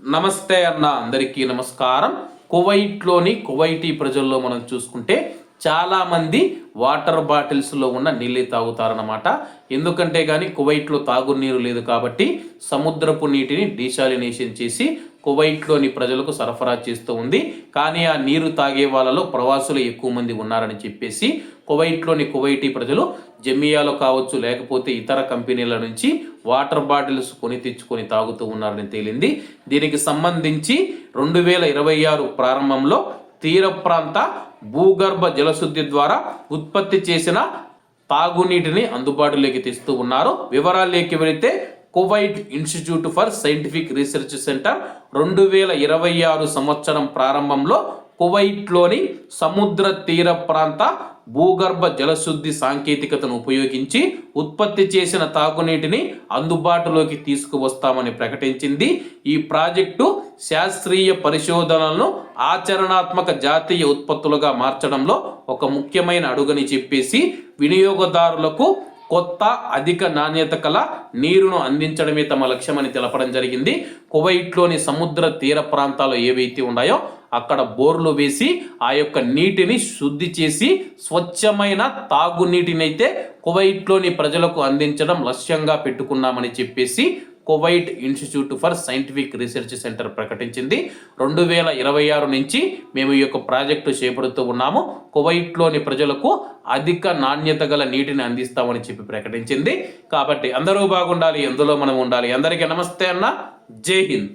నమస్తే అన్న అందరికీ నమస్కారం. కువైట్లోని కువైటీ ప్రజల్లో మనం చూసుకుంటే చాలామంది వాటర్ బాటిల్స్లో ఉన్న నీళ్ళే తాగుతారన్నమాట. ఎందుకంటే కానీ కువైట్లో తాగునీరు లేదు కాబట్టి సముద్రపు నీటిని డీశాలినేషన్ చేసి కువైట్లోని ప్రజలకు సరఫరా చేస్తూ ఉంది. కానీ ఆ నీరు తాగే వాళ్ళలో ప్రవాసులు ఎక్కువ మంది ఉన్నారని చెప్పేసి కువైట్లోని కువైటీ ప్రజలు జమియాలో కావచ్చు లేకపోతే ఇతర కంపెనీల నుంచి వాటర్ బాటిల్స్ కొని తెచ్చుకొని తాగుతూ ఉన్నారని తేలింది. దీనికి సంబంధించి రెండు వేల ఇరవై ఆరు ప్రారంభంలో తీర ప్రాంత భూగర్భ జలశుద్ధి ద్వారా ఉత్పత్తి చేసిన తాగునీటిని అందుబాటులోకి తెస్తూ ఉన్నారు. వివరాల్లోకి వెళితే Kuwait Institute for Scientific Research Centre రెండు వేల ఇరవై ఆరు సంవత్సరం ప్రారంభంలో కువైట్లోని సముద్ర తీర ప్రాంత భూగర్భ జలశుద్ధి సాంకేతికతను ఉపయోగించి ఉత్పత్తి చేసిన తాగునీటిని అందుబాటులోకి తీసుకువస్తామని ప్రకటించింది. ఈ ప్రాజెక్టు శాస్త్రీయ పరిశోధనలను ఆచరణాత్మక జాతీయ ఉత్పత్తులుగా మార్చడంలో ఒక ముఖ్యమైన అడుగని చెప్పేసి వినియోగదారులకు కొత్త అధిక నాణ్యత కల నీరును అందించడమే తమ లక్ష్యమని తెలపడం జరిగింది. కువైట్లోని సముద్ర తీర ప్రాంతాలు ఏవైతే ఉన్నాయో అక్కడ బోర్లు వేసి ఆ యొక్క నీటిని శుద్ధి చేసి స్వచ్ఛమైన తాగునీటినైతే కువైట్లోని ప్రజలకు అందించడం లక్ష్యంగా పెట్టుకున్నామని చెప్పేసి Kuwait Institute for Scientific Research Centre ప్రకటించింది. రెండు వేల ఇరవై ఆరు నుంచి మేము ఈ యొక్క ప్రాజెక్టు చేపడుతూ ఉన్నాము. కువైట్లోని ప్రజలకు అధిక నాణ్యత గల నీటిని అందిస్తామని చెప్పి ప్రకటించింది. కాబట్టి అందరూ బాగుండాలి ఎందులో మనం ఉండాలి. అందరికీ నమస్తే అన్న. జై హింద్.